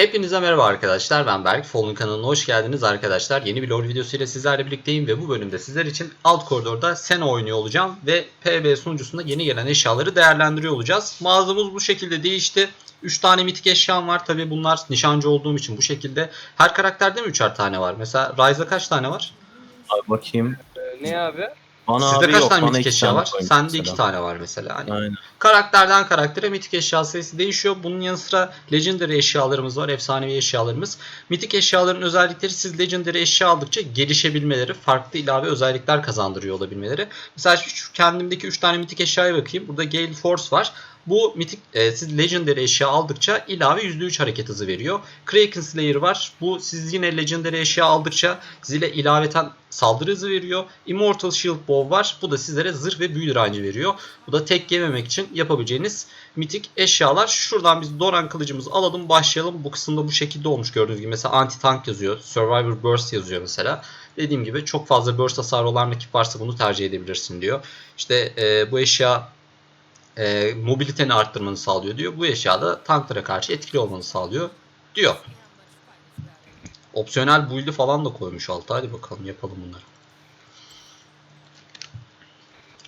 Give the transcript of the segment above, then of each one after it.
Hepinize merhaba arkadaşlar ben Berk. Fall'un kanalına hoş geldiniz arkadaşlar. Yeni bir lore videosuyla sizlerle birlikteyim ve bu bölümde sizler için alt koridorda Sena oynuyor olacağım ve PB sunucusunda yeni gelen eşyaları değerlendiriyor olacağız. Mağazamız bu şekilde değişti. 3 tane mitik eşyam var. Tabi bunlar nişancı olduğum için bu şekilde. Her karakterde mi 3'er tane var? Mesela Ryze'da kaç tane var? Abi bakayım. Ee, Ne abi? Bana Sizde abi kaç yok, tane bana mitik iki eşya tane var? koymuş Sende mesela. 2 tane var mesela. Hani Aynen. Karakterden karaktere mitik eşya sayısı değişiyor. Bunun yanı sıra legendary eşyalarımız var. Efsanevi eşyalarımız. Mitik eşyaların özellikleri siz legendary eşya aldıkça gelişebilmeleri, farklı ilave özellikler kazandırıyor olabilmeleri. Mesela şu kendimdeki 3 tane mitik eşyaya bakayım. Burada Gale Force var. Bu mitik e, siz legendary eşya aldıkça ilave %3 hareket hızı veriyor. Kraken Slayer var. Bu siz yine legendary eşya aldıkça zile ilaveten saldırı hızı veriyor. Immortal Shield Bow var. Bu da sizlere zırh ve büyü direnci veriyor. Bu da tek yememek için yapabileceğiniz mitik eşyalar. Şuradan biz Doran kılıcımızı alalım başlayalım. Bu kısımda bu şekilde olmuş gördüğünüz gibi. Mesela anti tank yazıyor. Survivor Burst yazıyor mesela. Dediğim gibi çok fazla burst hasarı olan rakip varsa bunu tercih edebilirsin diyor. İşte e, bu eşya e, mobiliteni arttırmanı sağlıyor diyor. Bu eşya da tanklara karşı etkili olmanı sağlıyor diyor. Opsiyonel build'i falan da koymuş alta. Hadi bakalım yapalım bunları.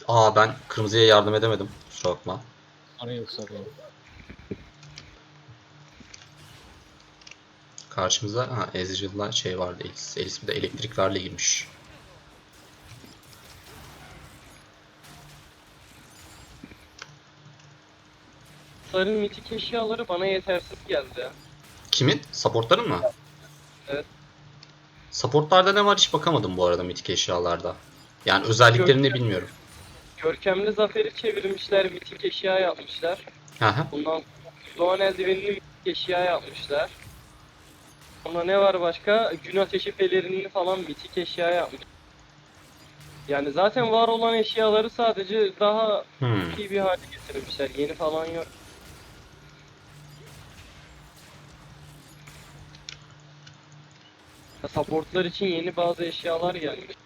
Aa ben kırmızıya yardım edemedim. Kusura bakma. Ara yoksa bu. Karşımıza ha, Ezreal'la şey vardı Elis. Elis bir de elektrik verle girmiş. Sarı mitik eşyaları bana yetersiz geldi. Kimin? Supportların mı? Evet. Supportlarda ne var hiç bakamadım bu arada mitik eşyalarda. Yani özelliklerini bilmiyorum. Görkemli zaferi çevirmişler, mitik eşya yapmışlar. Hı. Bundan Doğan eldivenini mitik eşya yapmışlar. Sonra ne var başka? Gün ateşi pelerini falan mitik eşya yapmış. Yani zaten var olan eşyaları sadece daha Hmm. iyi bir hale getirmişler. Yeni falan yok. Supportlar için yeni bazı eşyalar gelmiş.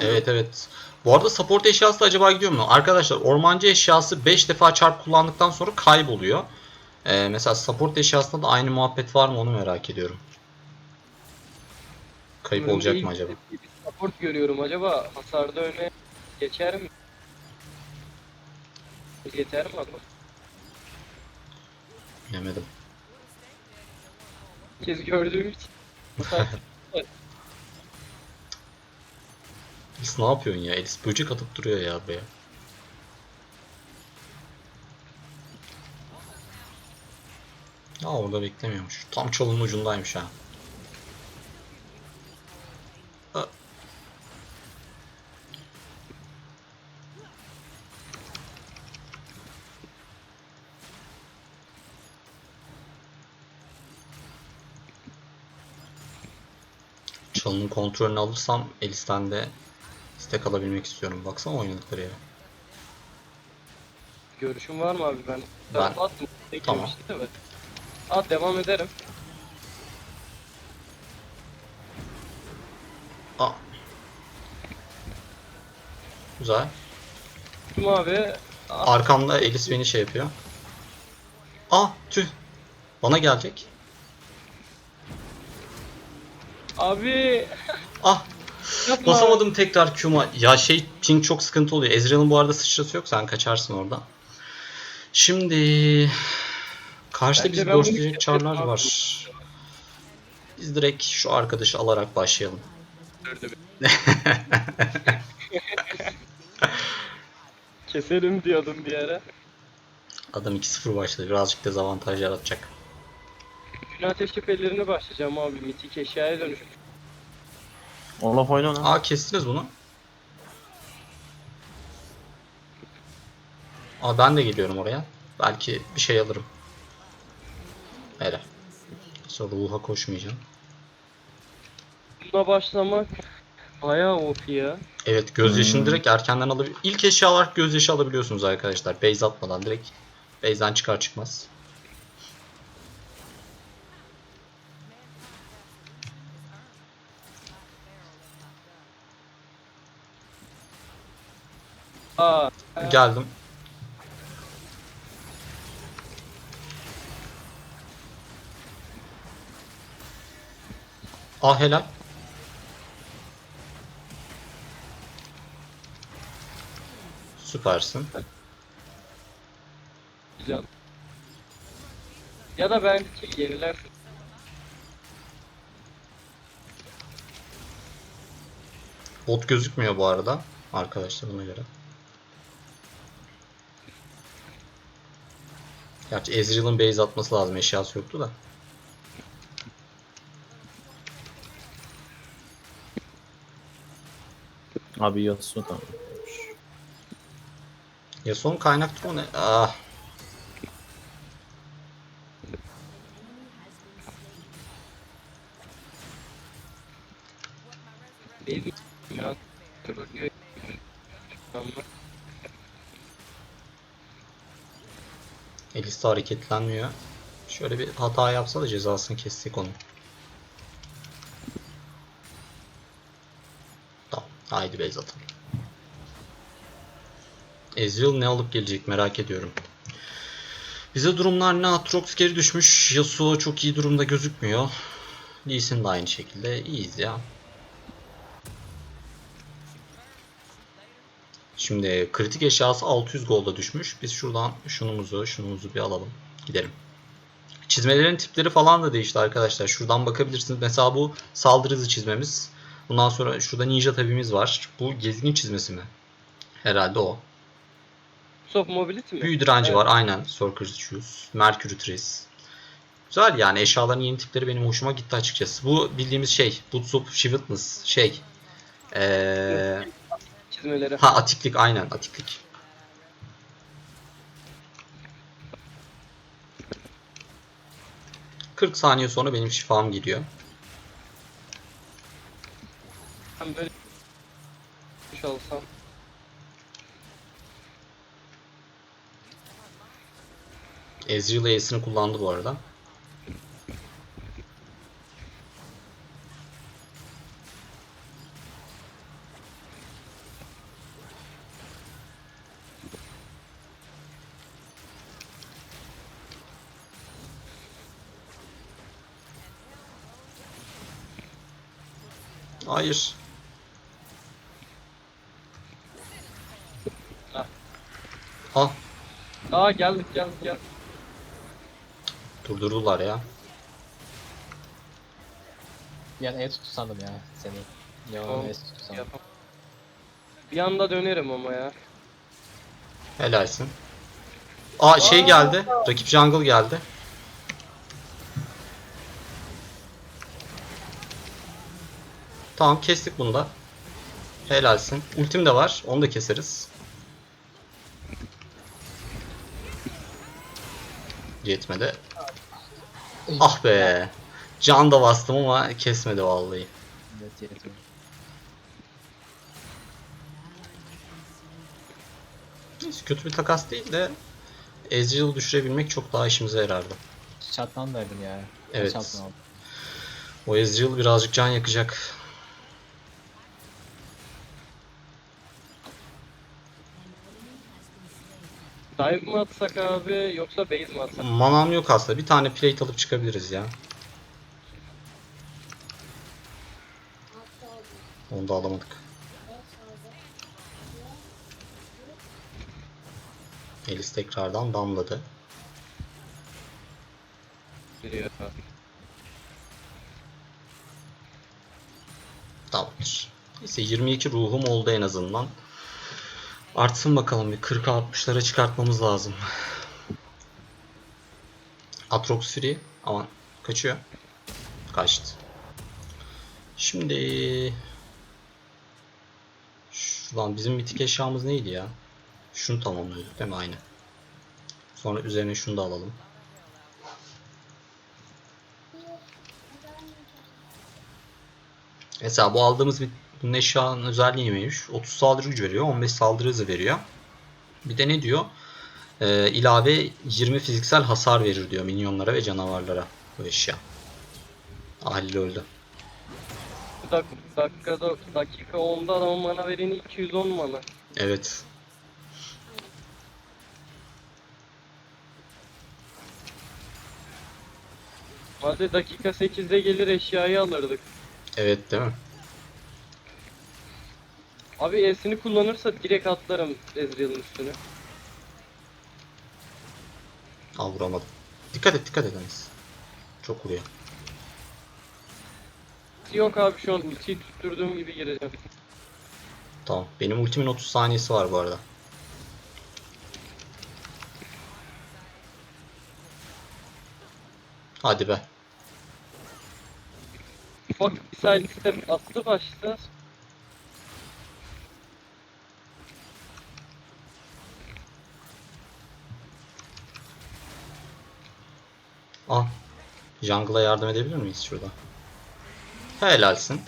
Evet evet. Bu arada support eşyası da acaba gidiyor mu? Arkadaşlar ormancı eşyası 5 defa çarp kullandıktan sonra kayboluyor. Ee, mesela support eşyasında da aynı muhabbet var mı onu merak ediyorum. Kayıp Önümde olacak mı acaba? Support görüyorum acaba hasarda öne geçer mi? Yeter mi adam? Bilemedim. Bir kez gördüğüm için. Elis ne yapıyorsun ya? Elis böcek atıp duruyor ya be. Ya orada beklemiyormuş. Tam çalının ucundaymış. Ha. Kontrolünü alırsam Elis'ten de istek alabilmek istiyorum. Baksana oynadıkları yere. Görüşün var mı abi ben? Ben- attım. Tamam. de ben. At devam ederim. Aa. Güzel. Kim abi? Arkamda Elis beni şey yapıyor. Ah tüh. Bana gelecek. Abi Ah yapma. basamadım tekrar Q'ma. Ya şey ping çok sıkıntı oluyor. Ezreal'ın bu arada sıçrası yok. Sen kaçarsın orada. Şimdi karşıda biz keserim çarlar abi. var. Biz direkt şu arkadaşı alarak başlayalım. Keserim diyordum bir ara. Adam 2-0 başladı. Birazcık dezavantaj yaratacak. Gün ateş şüphelerini başlayacağım abi. Mitik eşyaya dönüşüm. Olaf oyna lan. Aa kestiniz bunu. Aa ben de geliyorum oraya. Belki bir şey alırım. Hele. Sonra ruha koşmayacağım. Buna başlamak bayağı OP ya. Evet gözyaşını Hmm. direkt erkenden alabilir. İlk eşya olarak gözyaşı alabiliyorsunuz arkadaşlar. Base atmadan direkt. Base'den çıkar çıkmaz. Aa, Geldim. Ah helal. Süpersin. Güzel. Ya da belki yeniler. Bot gözükmüyor bu arada. Arkadaşlar buna göre. Gerçi Ezreal'ın base atması lazım. Eşyası yoktu da. Abi Yasuo tamam. Ya son kaynak o ne? Ah. Benim ya. Trollüyor. Ama De hareketlenmiyor. Şöyle bir hata yapsa da cezasını kessek onu. Tamam. Haydi base atalım. Ezreal ne alıp gelecek merak ediyorum. Bize durumlar ne? Atrox geri düşmüş. Yasuo çok iyi durumda gözükmüyor. Lee Sin de aynı şekilde. İyiyiz ya. Şimdi kritik eşyası 600 golda düşmüş. Biz şuradan şunumuzu, şunumuzu bir alalım. Gidelim. Çizmelerin tipleri falan da değişti arkadaşlar. Şuradan bakabilirsiniz. Mesela bu saldırı hızı çizmemiz. Bundan sonra şurada ninja tabimiz var. Bu gezgin çizmesi mi? Herhalde o. Soft mobility mi? Büyü direnci Evet. var aynen. Sorcerer's Shoes. Mercury Trace. Güzel yani eşyaların yeni tipleri benim hoşuma gitti açıkçası. Bu bildiğimiz şey. Boots of Shivitness şey. Ee, Çizmeleri. ha atiklik aynen atiklik. ...40 saniye sonra benim şifam geliyor. Ben böyle kuş alsam. Ezreal E'sini kullandı bu arada. Ah. Ah, Aa geldik geldik geldik. durdurdular ya. An el tuttu sandım ya seni. Tamam. Tuttu sandım. Yapam. Bir anda dönerim ama ya. Helalsin. Aa şey geldi. Rakip jungle geldi. Tamam kestik bunu da. Helalsin. Ultim de var. Onu da keseriz. Yetmedi. Ah be. Can da bastım ama kesmedi vallahi. Evet. Neyse, Kötü bir takas değil de Ezreal'ı düşürebilmek çok daha işimize yarardı. Çatlan verdim ya. Evet. O Ezreal birazcık can yakacak. Dive mi atsak abi yoksa base mi atsak? Manam yok aslında. Bir tane plate alıp çıkabiliriz ya. Onu da alamadık. Elis tekrardan damladı. Geliyor. Tamamdır. Neyse 22 ruhum oldu en azından. Artsın bakalım bir 40'a 60'lara çıkartmamız lazım. Atrox Free aman kaçıyor. Kaçtı. Şimdi şuradan bizim mitik eşyamız neydi ya? Şunu tamamlıyorduk değil mi? Aynı. Sonra üzerine şunu da alalım. Mesela bu aldığımız bir bunun eşyanın özelliği neymiş? 30 saldırı gücü veriyor, 15 saldırı hızı veriyor. Bir de ne diyor? Ee, ilave 20 fiziksel hasar verir diyor minyonlara ve canavarlara bu eşya. Halil öldü. Dak dakikada dakika 10'da adamın mana vereni 210 mana. Evet. Hadi dakika 8'de gelir eşyayı alırdık. Evet değil mi? Abi E'sini kullanırsa direkt atlarım Ezreal'ın üstüne. Al vuramadım. Dikkat et dikkat et Enes. Çok vuruyor. Yok abi şu an ultiyi tutturduğum gibi gireceğim. Tamam. Benim ultimin 30 saniyesi var bu arada. Hadi be. Ufak bir side step attı başta. Ah. Jungle'a yardım edebilir miyiz şurada? Helalsin.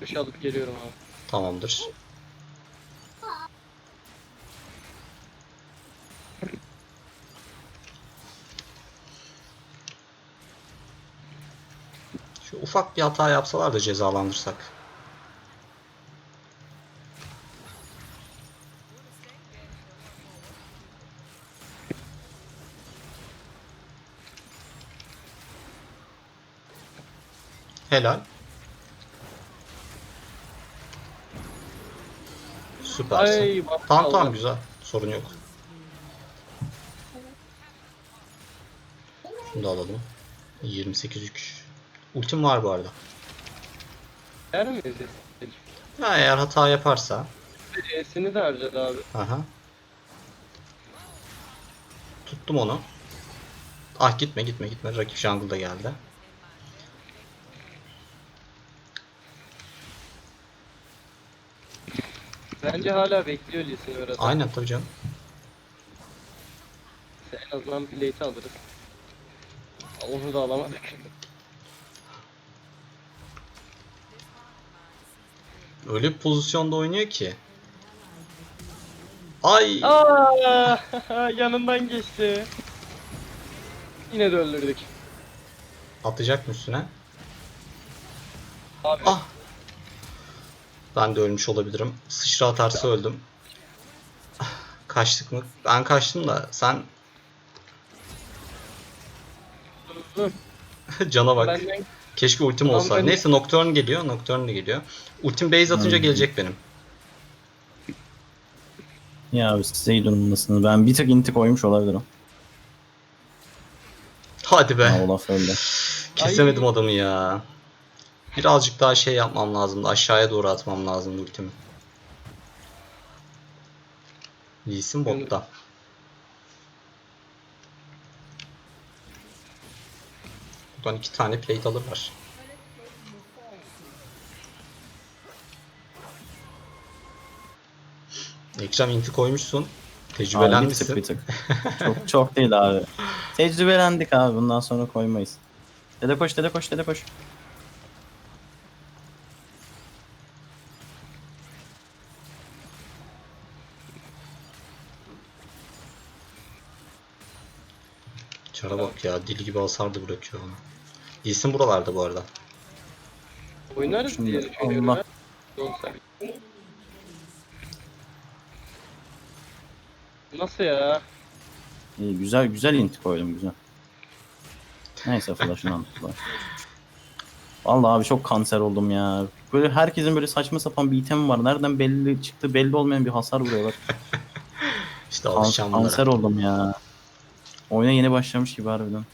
Duş alıp geliyorum abi. Tamamdır. Şu ufak bir hata yapsalar da cezalandırsak. Helal. Süpersin. Ay Tamam güzel. Sorun yok. Şunu da alalım. 28 yük. Ultim var bu arada. Yer miyiz? Ya eğer hata yaparsa. E'sini de harcadı abi. Aha. Tuttum onu. Ah gitme gitme gitme. Rakip jungle da geldi. Bence hala bekliyor Sin orada. Aynen tabii canım. En azından plate'i alırız. Onu da alamadık. Öyle bir pozisyonda oynuyor ki. Ay. Aa, yanından geçti. Yine de öldürdük. Atacak mı üstüne? Abi Ah. Ben de ölmüş olabilirim. Sıçra atarsa öldüm. Kaçtık mı? Ben kaçtım da sen cana bak. benden Keşke ultim olsa. ben- Neyse Nocturne geliyor. Nocturne de geliyor. Ultim base atınca Hmm. gelecek benim. Ya abi size durumdasınız. Ben bir tık inti koymuş olabilirim. Hadi be. Ha, Olaf öldü. Kesemedim adamı ya. Birazcık daha şey yapmam lazımdı. Aşağıya doğru atmam lazımdı ultimi. Lee Sin botta. Buradan iki tane plate alırlar. Ekrem inti koymuşsun. Abi bir tık Tecrübelenmişsin. bir tık. çok çok değil abi. Tecrübelendik abi. Bundan sonra koymayız. Dede koş dede koş dede koş. Çara bak ya dili gibi hasar da bırakıyor ona. Lee Sin buralarda bu arada. oynarız Şimdi diye düşünüyorum. Allah. Yoksa- Nasıl ya? İyi, güzel güzel inti koydum güzel. Neyse flash'ını aldılar. Vallahi abi çok kanser oldum ya. Böyle herkesin böyle saçma sapan bir item var. Nereden belli çıktı belli olmayan bir hasar vuruyorlar. İşte Kan- alışacağım bunlara. kanser oldum ya. Oyuna yeni başlamış gibi harbiden.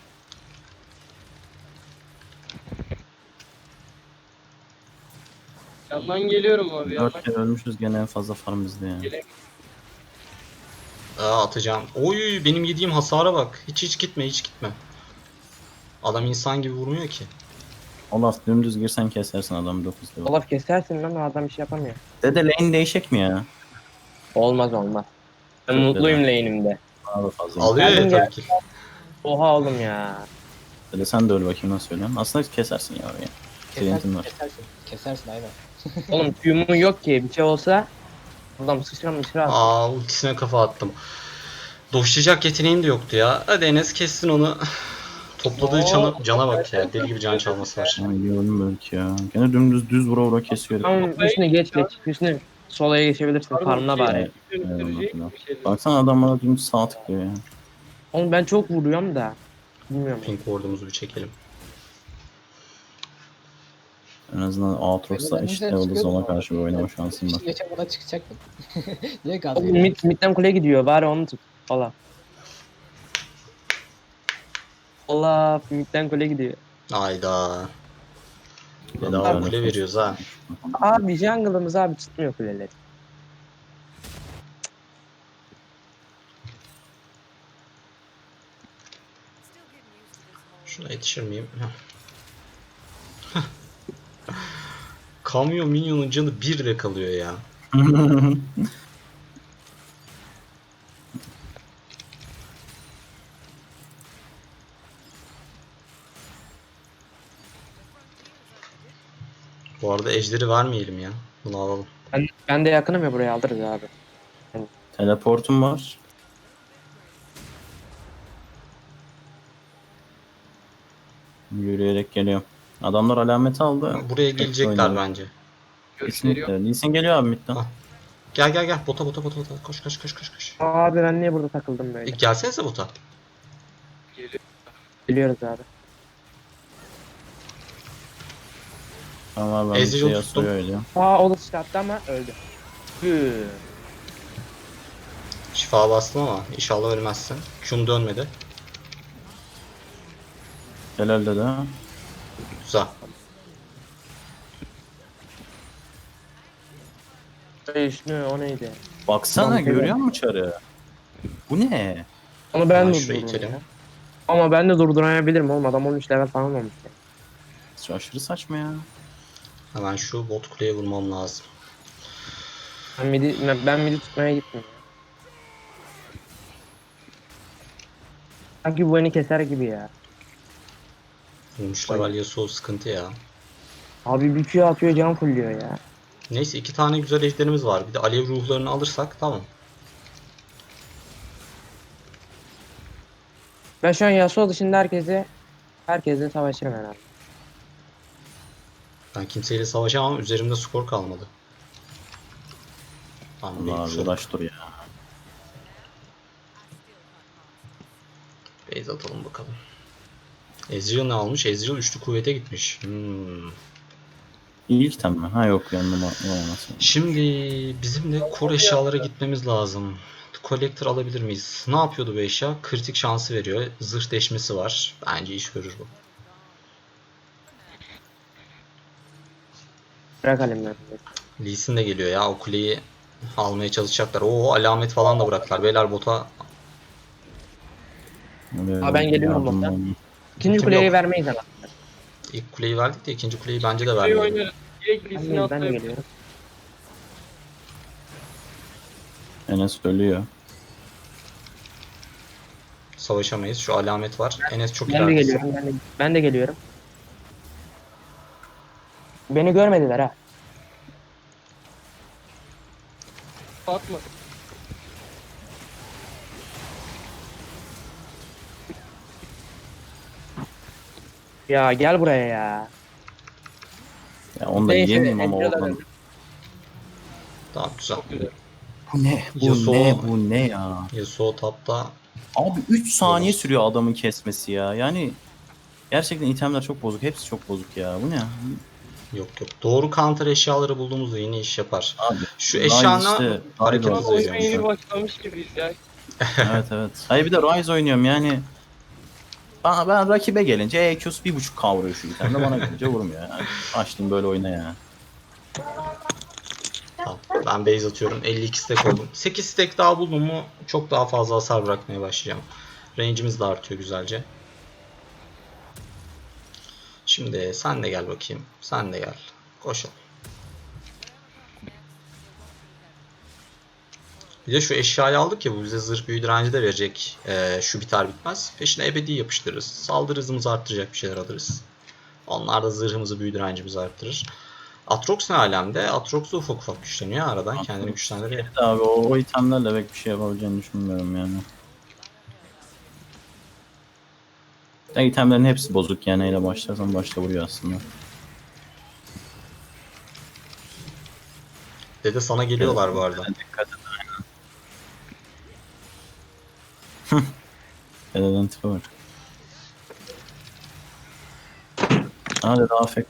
Yandan geliyorum abi. Yandan 4 kere ölmüşüz gene en fazla farm bizde ya. Geleyim. Aa, atacağım. Oy benim yediğim hasara bak. Hiç hiç gitme hiç gitme. Adam insan gibi vurmuyor ki. Olaf dümdüz girsen kesersin adamı 9 level. Olaf kesersin lan adam bir şey yapamıyor. Dede lane değişik mi ya? Olmaz olmaz. Ben Çok mutluyum lane'imde. Daha da fazla. Alıyor ya Geldim tabii ki. Oha oğlum ya. Dede sen de öl bakayım nasıl ölüyorsun. Aslında kesersin ya oraya. Klientin Kesersin, var. kesersin. Kesersin aynen. Oğlum tüyümün yok ki bir şey olsa adam sıçra mıçra at. Aa ultisine kafa attım. Doşlayacak yeteneğim de yoktu ya. Hadi Enes kessin onu. Topladığı Oo. cana, cana bak ya. Deli gibi can çalması var. Ay iyi oğlum belki ya. Gene dümdüz düz vura vura kesiyor. Tamam Hüsnü geç geç. Hüsnü solaya geçebilirsin. Pardon, Farmına şey- bari. Eyvallah. bir şey. Baksana adam bana dümdüz sağ tıklıyor ya. Oğlum ben çok vuruyorum da. Bilmiyorum. Pink ward'umuzu bir çekelim. En azından Aatrox'la eşit level'ız ona karşı bir oynama şansım var. Geçen buna çıkacaktım. Niye gaz Oğlum veriyor? mid, midden kule gidiyor. Bari onu tut. Allah. Allah midden kule gidiyor. Ayda. Bedava böyle kule veriyoruz ha. Abi jungle'ımız abi tutmuyor kuleleri. Şuna yetişir miyim? Kamyon minyonun canı 1 lira kalıyor ya. Bu arada ejderi vermeyelim ya. Bunu alalım. Ben, ben de yakınım ya buraya alırız abi. Teleportum var. Yürüyerek geliyorum. Adamlar alameti aldı. Buraya gelecekler bence. Gösteriyor. Kesinlikle. Sin geliyor abi midden. Ah. Gel gel gel. Bota bota bota bota. Koş koş koş koş koş. Abi ben niye burada takıldım E, böyle? gelsenize bota. Biliyoruz abi. Tamam ben bir Ezreal şey tuttum. Oynuyorum. Aa o da attı ama öldü. Hı. Şifa bastım ama inşallah ölmezsin. Q'm dönmedi. Helal dedi ha. Güzel. Vişnu o neydi? Baksana Tamam, görüyor musun çarı? Bu ne? Onu ben Hemen şurayı durdurdum itelim. ya. Ama ben de durdurabilirim oğlum adam 13 level falan olmuş. ya. Aşırı saçma ya. Hemen şu bot kuleye vurmam lazım. Ben midi, ben, midi tutmaya gittim. Sanki bu beni keser gibi ya. 13 level Yasuo sıkıntı ya. Abi bir Q atıyor can fulluyor ya. Neyse iki tane güzel ejderimiz var. Bir de alev ruhlarını alırsak tamam. Ben şu an Yasuo dışında herkese herkesle savaşırım herhalde. Ben kimseyle savaşamam. Üzerimde skor kalmadı. Tamam, Allah abi uğraş dur ya. Base atalım bakalım. Ezreal ne almış? Ezreal üçlü kuvvete gitmiş. Hmm. İlk mi? Ha yok yanıma olmasın. Şimdi bizim de kor eşyalara gitmemiz lazım. Collector alabilir miyiz? Ne yapıyordu bu eşya? Kritik şansı veriyor. Zırh deşmesi var. Bence iş görür bu. Bırak elimden. Lee Sin de geliyor ya. O kuleyi almaya çalışacaklar. Oo alamet falan da bıraktılar. Beyler bota Aa, ben geliyorum yardım bota. İkinci Kim kuleyi yok? vermeyiz ama. ilk kuleyi verdik de ikinci kuleyi bence de Şey vermeyelim. oynarız. Direkt Ben Lee'sini de, ben de atlayıp geliyorum. Enes ölüyor. Savaşamayız. Şu alamet var. Enes çok Ben de ileride. geliyorum. Ben de, ben de geliyorum. Beni görmediler ha. atma. Ya gel buraya ya. Ya onu da Neyse, yiyemeyeyim ama Ezreal'a oradan. döndüm. Tamam güzel. Çok güzel. Bu ne? Bu Yasuo- ne? Bu ne ya? Yasuo tapta. Abi 3 saniye sürüyor adamın kesmesi ya. Yani gerçekten itemler çok bozuk. Hepsi çok bozuk ya. Bu ne? Yok yok. Doğru counter eşyaları bulduğumuzda yine iş yapar. Abi. Şu eşyana işte, hareket Rise hızı oyuna yeni başlamış gibiyiz ya. evet evet. Hayır bir de Rise oynuyorum yani. Ben, ben rakibe gelince EQ'su bir buçuk kavruyor şu itemde bana gelince vurmuyor yani. Açtım böyle oyna ya. Tamam. Ben base atıyorum. 52 stack oldum. 8 stack daha buldum mu çok daha fazla hasar bırakmaya başlayacağım. Range'imiz de artıyor güzelce. Şimdi sen de gel bakayım. Sen de gel. Koşalım. Bir de şu eşyayı aldık ya bu bize zırh büyü direnci de verecek. Ee, şu biter bitmez. Peşine ebedi yapıştırırız. Saldırı hızımızı arttıracak bir şeyler alırız. Onlar da zırhımızı büyü direncimizi arttırır. Atrox ne alemde? Atrox da ufak ufak güçleniyor aradan. Kendini Atrox. güçlendiriyor. Abi o, o itemlerle pek bir şey yapabileceğini düşünmüyorum yani. Ya itemlerin hepsi bozuk yani neyle başlarsan başla vuruyor aslında. Dede sana geliyorlar bu arada. Dikkat et aynen. Dededen tipe bak. Ha dede AFK.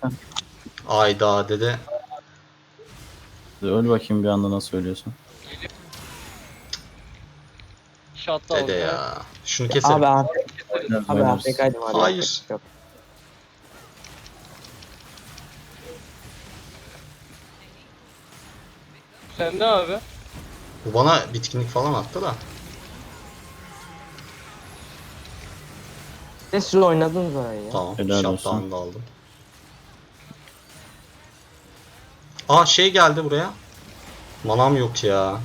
Ayda dede. Öl bakayım bir anda nasıl söylüyorsun. Şatta Dede ya. Şunu keselim. Abi abi Oynarız, abi oynarız. AFK'ydım abi. Hayır. şey yok. Sen de abi. Bu bana bitkinlik falan attı da. Siz siz oynadınız orayı ya. Tamam. Helal olsun. Shutdown'u da aldım. Aa şey geldi buraya. Manam yok ya.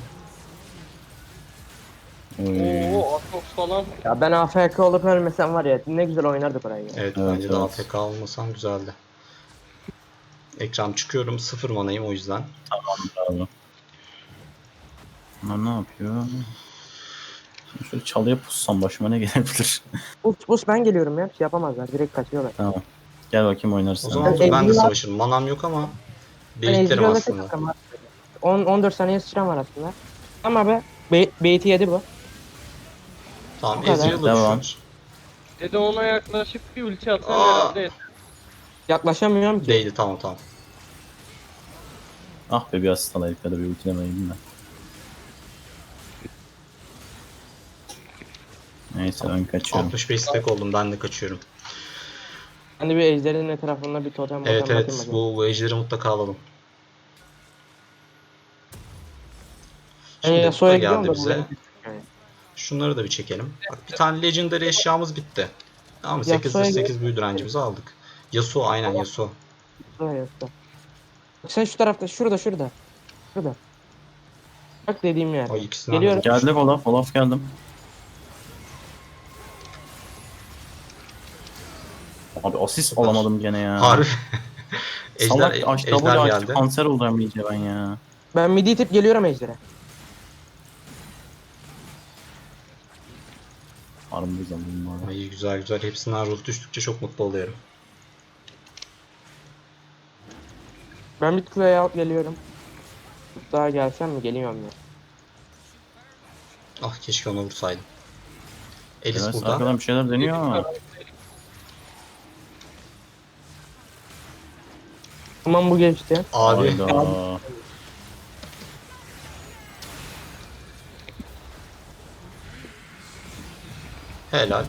Oy. Oo Atrox falan. Ya ben AFK olup ölmesem var ya ne güzel oynardık orayı. Evet, Evet, bence de evet. AFK olmasam güzeldi. Ekran çıkıyorum. Sıfır manayım o yüzden. Bravo. Bunlar ne yapıyor? Şimdi şöyle çalıya pussam başıma ne gelebilir? Bus bus ben geliyorum ya. Bir şey yapamazlar. Direkt kaçıyorlar. tamam. Gel bakayım oynarız. O zaman Ben ben de savaşırım. Manam yok ama biriktirim aslında. tek var. 10 14 saniye sıçram var aslında. Ama be Bait- Bait'i yedi bu. Tamam Bu kadar. Ezreal'ı Devam. düşür. Dede ona yaklaşıp bir ulti atsan Aa. herhalde. Yaklaşamıyorum ki. Değdi tamam tamam. Ah be bir asist alaydık ya da bir ultilemeydim de. Neyse ben kaçıyorum. 65 stack oldum ben de kaçıyorum. De bir ejderin etrafında bir totem Evet evet bu, bu ejderi mutlaka alalım. Ben Şimdi da Yasuo'ya gidiyorum geldi da bize. bu yani. Şunları da bir çekelim. Bak bir tane legendary eşyamız bitti. Tamam mı? 8 Yasuo'ya 8 büyü direncimizi aldık. Yasuo aynen Yasuo. Yasuo. Sen şu tarafta şurada şurada. Şurada. Bak dediğim yer. O ikisinden Geliyorum. Geldik Olaf, Olaf geldim. Abi asist Süper. alamadım gene ya. Harbi. ejder, Salak ejder geldi. kanser olacağım iyice ben ya. Ben midi itip geliyorum ejdere. Harbi zaman var. Ay güzel güzel. Hepsinden ruh düştükçe çok mutlu oluyorum. Ben bir kuleye alıp geliyorum. Daha gelsem mi? Geliyorum ya. Ah keşke ona vursaydım. Elis Evet, burada. arkadan bir şeyler deniyor ama. Tamam bu geçti. Abi Hayda. Helal.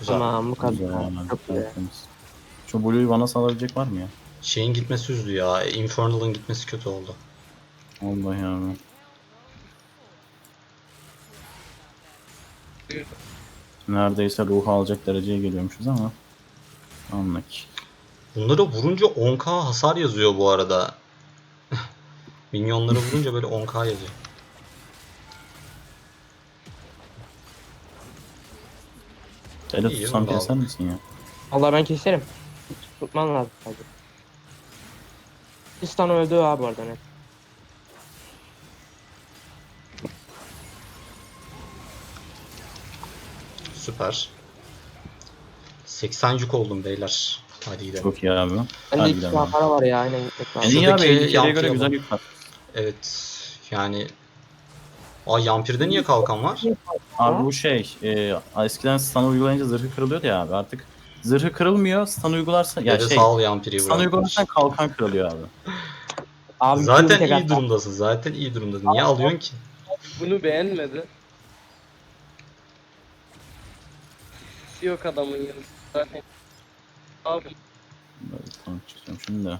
Güzel. Tamam bu kadar. Güzel, Çok güzel. tertemiz. Şu Blue'yu bana salabilecek var mı ya? Şeyin gitmesi üzdü ya. Infernal'ın gitmesi kötü oldu. Vallahi abi. Neredeyse ruhu alacak dereceye geliyormuşuz ama. Anlık. Bunları vurunca 10k hasar yazıyor bu arada. Minyonları vurunca böyle 10k yazıyor. Ele İyi, tutsam keser misin ya? Allah ben keserim. Tutman lazım sadece. Tristan öldü abi orada net. Süper. 80 yük oldum beyler. Hadi gidelim. Çok iyi abi. Bende Hadi iki gidelim tane abi. para var ya aynen gitmek lazım. En iyi abi Şuradaki 50 göre güzel bak. yük var. Evet. Yani Aa Yampir'de niye kalkan var? Abi bu şey e, eskiden stun uygulayınca zırhı kırılıyordu ya abi artık zırhı kırılmıyor stun uygularsa ya Dede şey sağ ol Yampir'i stun uygularsan kalkan kırılıyor abi. Abi Zaten iyi atla. durumdasın. Zaten iyi durumdasın. Niye alıyorsun ki? Bunu beğenmedi. Yok adamın yanında. Zaten. Abi tank çiziyorum şimdi de.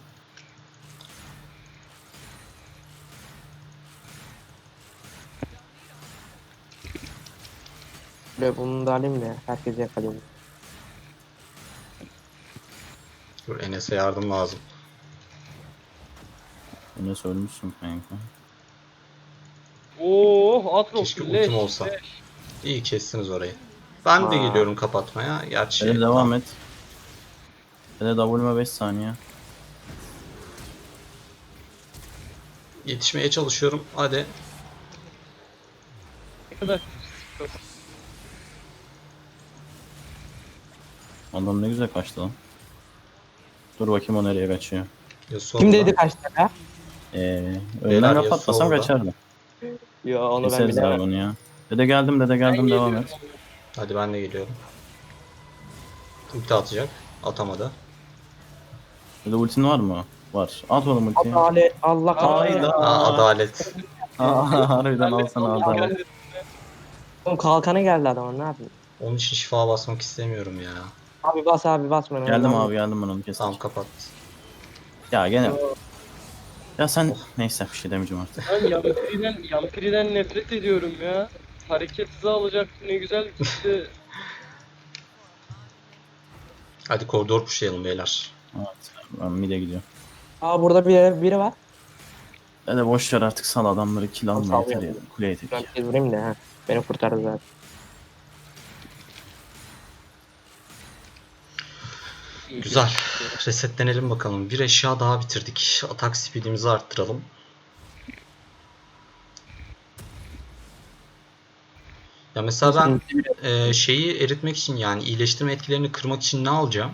Böyle bunu da alayım da herkese yakalayayım. Dur Enes'e yardım lazım. Bunu söylemişsin kanka. Oo, Atrox Keşke ultim olsa. İyi kestiniz orayı. Ben de Aa. geliyorum kapatmaya. Gerçi Hele devam et. Hele W'me 5 saniye. Yetişmeye çalışıyorum. Hadi. Ne kadar Adam ne güzel kaçtı lan. Dur bakayım o nereye kaçıyor. Kim dedi kaçtı ya? Ee, Beyler, önden kapatmasam orada. kaçardı. Yo onu ben Keseriz abi bilemem. bunu ya. Dede geldim dede geldim devam et. Hadi ben de geliyorum. Ulti atacak. Atamadı. Dede ultin var mı? Var. At oğlum ultiyi. Adalet Allah Hayda. kahretsin. Aa, adalet. Aa, harbiden al sana adalet. Oğlum kalkanı geldi adamın ne yapayım? Onun için şifa basmak istemiyorum ya. Abi bas abi bas bana. Geldim abi geldim ben onu kestim. Tamam kapat. Ya gene. Ya sen neyse bir şey demeyeceğim artık. Ben Yampiri'den, Yampiri'den nefret ediyorum ya. Hareket hızı alacak ne güzel gitti. Hadi koridor pushlayalım beyler. Evet. Ben mid'e gidiyorum. Aa burada biri, biri var. Dede boş ver artık sal adamları kill alma Sal yeter ya. ya. Kuleye tek. Ben bir vurayım da ha. Beni kurtardı zaten. Güzel. Resetlenelim bakalım. Bir eşya daha bitirdik. Atak speedimizi arttıralım. Ya mesela ben e, şeyi eritmek için yani iyileştirme etkilerini kırmak için ne alacağım?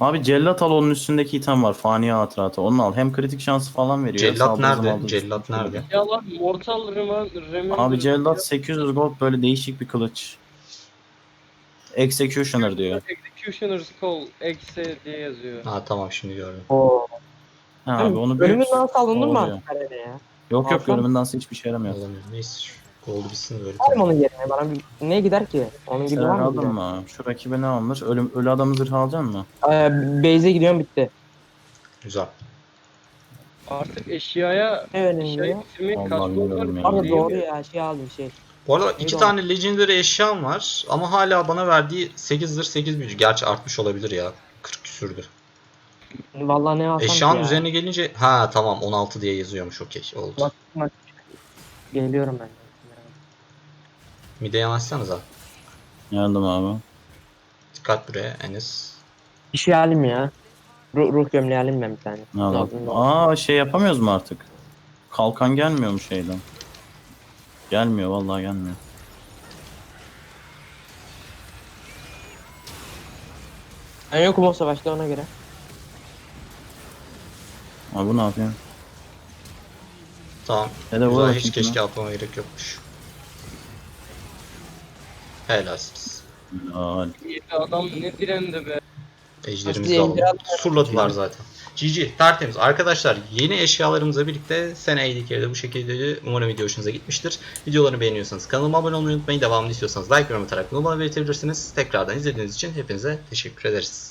Abi cellat al onun üstündeki item var. Fani hatıratı. Onu al. Hem kritik şansı falan veriyor. Cellat saldırı nerede? zamanında Cellat nerede? Ya lan Mortal Reman Abi cellat 800 gold böyle değişik bir kılıç. Executioner diyor. Executioner's Call exe diye yazıyor. Ha tamam şimdi gördüm. Oo. Ha abi onu Bölümün büyük. nasıl alındın mı Oluyor. ya? Yok yok Alsam- görümün dansı hiçbir şey yaramıyor. Alamıyorum. Neyse şu gold bitsin böyle. Mı onun yerine? Bana bir... Ne gider ki? Onun gibi Sen var mı? aldın mı? Şu rakibe ne alınır? Ölüm, ölü adamı zırh alacaksın mı? Ee, Beyze gidiyorum bitti. Güzel. Artık eşyaya Ne önemli eşyayı ya? bitirmek Vallahi var? Abi doğru ya şey aldım şey. Bu arada Neydi iki o? tane legendary eşyam var ama hala bana verdiği 8 zırh 8 büyücü. Gerçi artmış olabilir ya. 40 küsürdü. Vallahi ne alsam Eşyanın ya. üzerine gelince ha tamam 16 diye yazıyormuş okey oldu. Bak, bak. Geliyorum ben. Mide yanaşsanıza. Yardım abi. Dikkat buraya Enes. Bir şey alayım ya. Ruh, ruh gömleği alayım ben bir tane. Ne? Ne oldu? Aa şey yapamıyoruz mu artık? Kalkan gelmiyor mu şeyden? Gelmiyor vallahi gelmiyor. Ben yokum o savaşta ona göre. Abi bu ne yapıyor? Tamam. Dede vur Güzel bakayım hiç keşke atmama gerek yokmuş. Helalsiniz. Helal. İyi de Adam ne direndi be. Ejderimizi Aslında alalım. ejderha- Surladılar zaten. GG tertemiz. Arkadaşlar yeni eşyalarımızla birlikte sene ADK'de bu şekilde umarım video hoşunuza gitmiştir. Videolarını beğeniyorsanız kanalıma abone olmayı unutmayın. Devamını istiyorsanız like yorum atarak bunu bana belirtebilirsiniz. Tekrardan izlediğiniz için hepinize teşekkür ederiz.